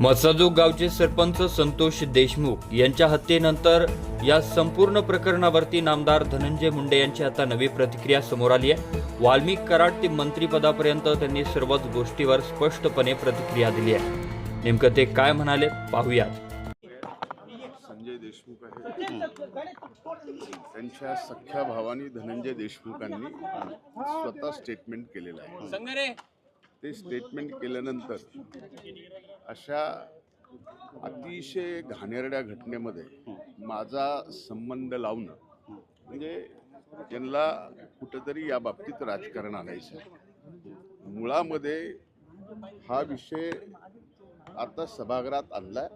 मसाजोग गावचे सरपंच संतोष देशमुख यांच्या हत्येनंतर या संपूर्ण प्रकरणावरती नामदार धनंजय मुंडे यांची आता नवी प्रतिक्रिया समोर आली आहे. वाल्मिक कराड ते मंत्रीपदापर्यंत त्यांनी सर्वच गोष्टीवर स्पष्टपणे प्रतिक्रिया दिली आहे. नेमकं ते काय म्हणाले पाहूयात. संजय देशमुख आहे त्यांच्या सख्या भावानी धनंजय देशमुखांनी स्वतः स्टेटमेंट केलेलं आहे. ते स्टेटमेंट केल्यानंतर अशा अतिशय घाणेरड्या घटनेमध्ये माझा संबंध लावणं म्हणजे त्यांना कुठंतरी या बाबतीत राजकारण आणायचं आहे. मुळामध्ये हा विषय आता सभागृहात आणला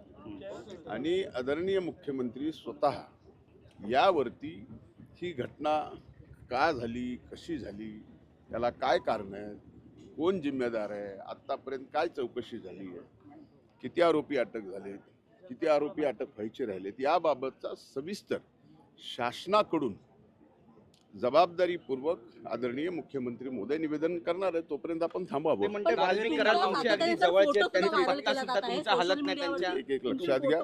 आणि आदरणीय मुख्यमंत्री स्वतः यावरती ही घटना का झाली कशी झाली त्याला काय कारण आहे कोण जिम्मेदार आहे? आत्तापर्यंत काय चौकशी झाली आहे? किती आरोपी अटक झालेत? किती आरोपी अटक व्हायचे राहिलेत? याबाबतचा सविस्तर शासनाकडून जबाबदारीपूर्वक आदरणीय मुख्यमंत्री मोदी निवेदन करणार आहे. तोपर्यंत आपण थांबावं म्हणते वाल्मिक कराड तुमचे अगदी जवळचे आहेत, त्यांचा पत्ता सुद्धा तुमचा हलत नाही त्यांच्या. एक एक लक्षात घ्या.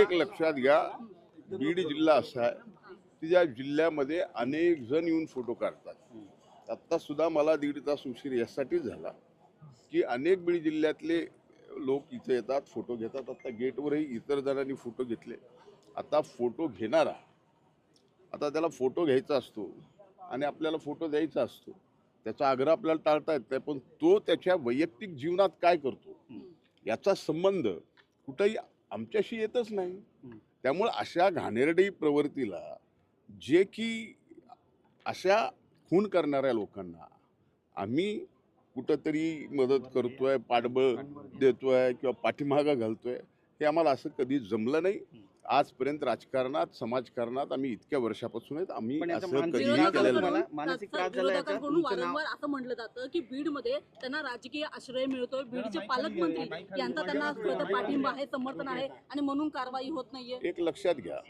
एक लक्षात घ्या. बीड जिल्हा असा आहे. की ज्या जिल्ह्यामध्ये अनेक जण येऊन फोटो काढतात. आत्तासुद्धा मला दीड तास उशीर यासाठीच झाला की अनेक बीड जिल्ह्यातले लोक इथे येतात फोटो घेतात. आत्ता गेटवरही इतर जणांनी फोटो घेतले. आता फोटो घेणारा आता त्याला फोटो घ्यायचा असतो आणि आपल्याला फोटो द्यायचा असतो त्याचा आग्रह आपल्याला टाळता येत नाही पण तो त्याच्या वैयक्तिक जीवनात काय करतो याचा संबंध कुठंही आमच्याशी येतच नाही. त्यामुळे अशा घाणेरडी प्रवृत्तीला जे की अशा खून करणाऱ्या लोकांना आम्ही कुठंतरी मदत करतोय पाठबळ देतोय किंवा पाठीमागं घालतोय हे आम्हाला असं कधी जमलं नाही. आजपर्यंत राजकारणात समाजकारणात आम्ही इतक्या वर्षापासून आहेत. आम्ही असं नाव वारंवार असं म्हटलं जातं की बीडमध्ये त्यांना राजकीय आश्रय मिळतोय. बीडचे पालकमंत्री यांचा त्यांना पाठिंबा आहे समर्थन आहे आणि म्हणून कारवाई होत नाहीये. एक लक्षात घ्या.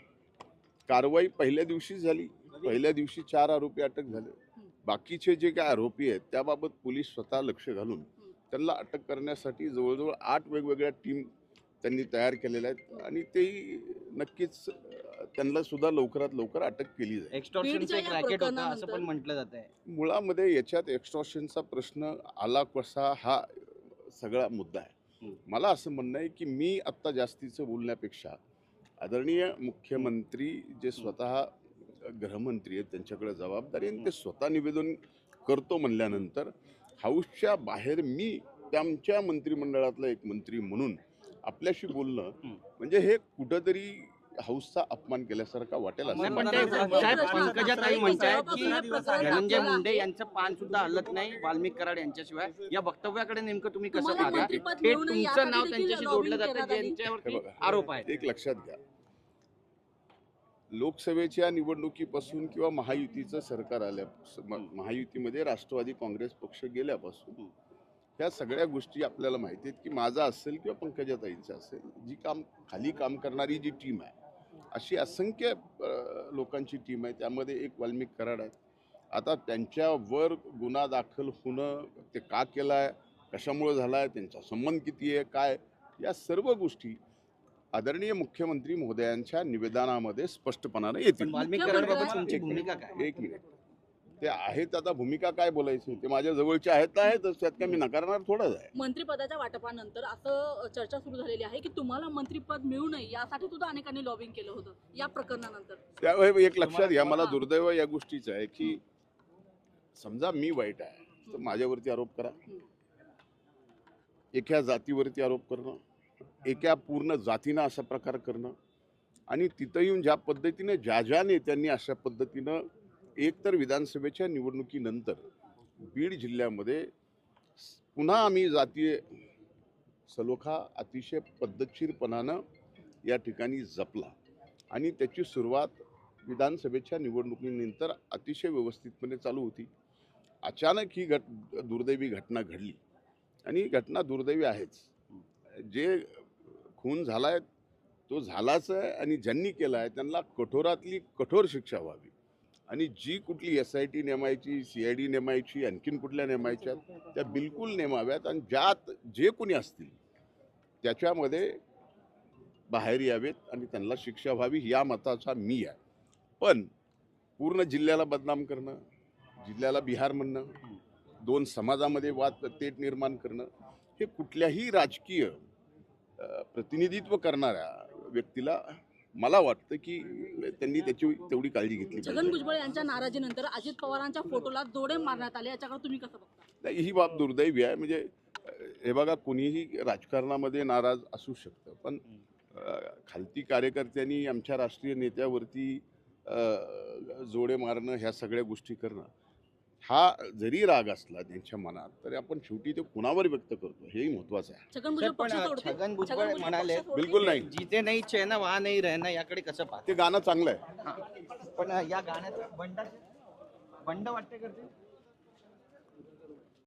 कारवाई पहिल्या दिवशी झाली. पहिल्या दिवशी चार आरोपी अटक झाले. बाकीचे जे काय आरोपी आहेत त्याबाबत पोलीस स्वतः लक्ष घालून त्यांना अटक करण्यासाठी जवळजवळ आठ वेगवेगळ्या टीम त्यांनी तयार केलेल्या आहेत आणि तेही नक्कीच त्यांना सुद्धा लवकरात लवकर अटक केली जाईल. एक्स्टॉर्शनचं बीडच्या एक या रॅकेट होतं असं प्रकरणानंतर- पण म्हटलं जात आहे मुळामध्ये याच्यात एक्स्ट्रॉशनचा प्रश्न आला कसा हा सगळा मुद्दा आहे. मला असं म्हणणं आहे की मी आत्ता जास्तीचं बोलण्यापेक्षा आदरणीय मुख्यमंत्री जे स्वतः गृहमंत्री आहेत त्यांच्याकडे जबाबदारी आहे आणि ते स्वतः निवेदन करतो म्हणल्यानंतर हाऊसच्या बाहेर मी त्यांच्या मंत्रिमंडळातला एक मंत्री म्हणून आपल्याशी बोलणं. म्हणजे हे कुठंतरी हाऊसचा अपमान केल्यासारखा वाटेल आहे प्रकरण धनंजय मुंडे आहे. यांचं पान सुद्धा हलत नाही वाल्मिक कराड यांच्याशिवाय या वक्तव्याकडे नेमकं तुम्ही कसं पाहता नये तुमचं नाव त्यांच्याशी जोडलं जातं. हे ज्यांच्यावरती. आरोप आहेत एक लक्षात घ्या लोकसभेच्या निवडणुकीपासून किंवा महायुतीचं सरकार आल्या महायुतीमध्ये राष्ट्रवादी काँग्रेस पक्ष गेल्यापासून ह्या सगळ्या गोष्टी आपल्याला माहिती आहेत की माझा असेल किंवा पंकजाताईंचा असेल जी काम खाली काम करणारी जी टीम आहे अशी असंख्य लोकांची टीम आहे. त्यामध्ये एक वाल्मिक कराड आहेत आता त्यांच्यावर गुन्हा दाखल होणं ते का केलं आहे कशामुळे झाला आहे त्यांचा संबंध किती आहे काय या सर्व गोष्टी आदरणीय मुख्यमंत्री महोदयांच्या निवेदनामध्ये स्पष्टपणाने पण येतील काय? एक मिनिट. ते आहेत आता भूमिका काय बोलायची? ते माझ्या जवळचे आहेत तर आहेतच त्यात काय मी नकारणार थोडंच आहे. मंत्रिपदाच्या वाटपानंतर असं चर्चा सुरू झालेली आहे की तुम्हाला मंत्रिपद मिळू नये यासाठी सुद्धा अनेकांनी लॉबिंग केलं होतं. या प्रकरणानंतर. त्यावेळी एक लक्षात घ्या मला दुर्दैव या गोष्टीचं आहे की समजा मी वाईट आहे तर माझ्यावरती आरोप करा. एका जातीवरती आरोप करणं एका पूर्ण जातीनं असा प्रकार करणं आणि तिथं येऊन ज्या पद्धतीने ज्या ज्या नेत्यांनी अशा पद्धतीनं एकतर विधानसभेच्या निवडणुकीनंतर बीड जिल्ह्यामध्ये पुन्हा आम्ही जातीय सलोखा अतिशय पद्धतशीरपणानं या ठिकाणी जपला आणि त्याची सुरुवात विधानसभेच्या निवडणुकीनंतर अतिशय व्यवस्थितपणे चालू होती. अचानक ही घट दुर्दैवी घटना घडली आणि ही घटना दुर्दैवी आहेच. जे खून झाला आहे तो झालाच आहे आणि ज्यांनी केला आहे त्यांना कठोरातली कठोर शिक्षा व्हावी. आणि जी कुठली एस आय टी नेमायची सी आय डी नेमायची आणखीन कुठल्या नेमायच्या त्या बिलकुल नेमाव्यात आणि ज्यात जे कोणी असतील त्याच्यामध्ये बाहेर यावेत आणि त्यांना शिक्षा व्हावी या मताचा मी आहे. पण पूर्ण जिल्ह्याला बदनाम करणं जिल्ह्याला बिहार म्हणणं दोन समाजामध्ये वाद तेट निर्माण करणं हे कुठल्याही राजकीय प्रतिनिधित्व करणाऱ्या व्यक्तीला मला वाटतं की त्यांनी त्याची तेवढी काळजी घेतली छगन भुजबळ यांच्या नाराजीनंतर अजित पवारांच्या फोटोला जोडे मारण्यात आले. याच्याकडे तुम्ही कसं बघता? नाही ही बाब दुर्दैवी आहे. म्हणजे हे बघा कोणीही राजकारणामध्ये नाराज असू शकतं. पण खालती कार्यकर्त्यांनी आमच्या राष्ट्रीय नेत्यावरती जोडे मारणं ह्या सगळ्या गोष्टी करणं हा जरी राग असला त्यांच्या मनात तरी आपण शेवटी ते कुणावर व्यक्त करतो? हेही महत्वाचं आहे. छगन भुजबळ म्हणाले? बिलकुल नाही. जिथे नाही चैन वहा नाही रहना याकडे कसं पाहता? ते गाणं चांगलं आहे. पण या गाण्याचं बंडाचे बंड वाटते करते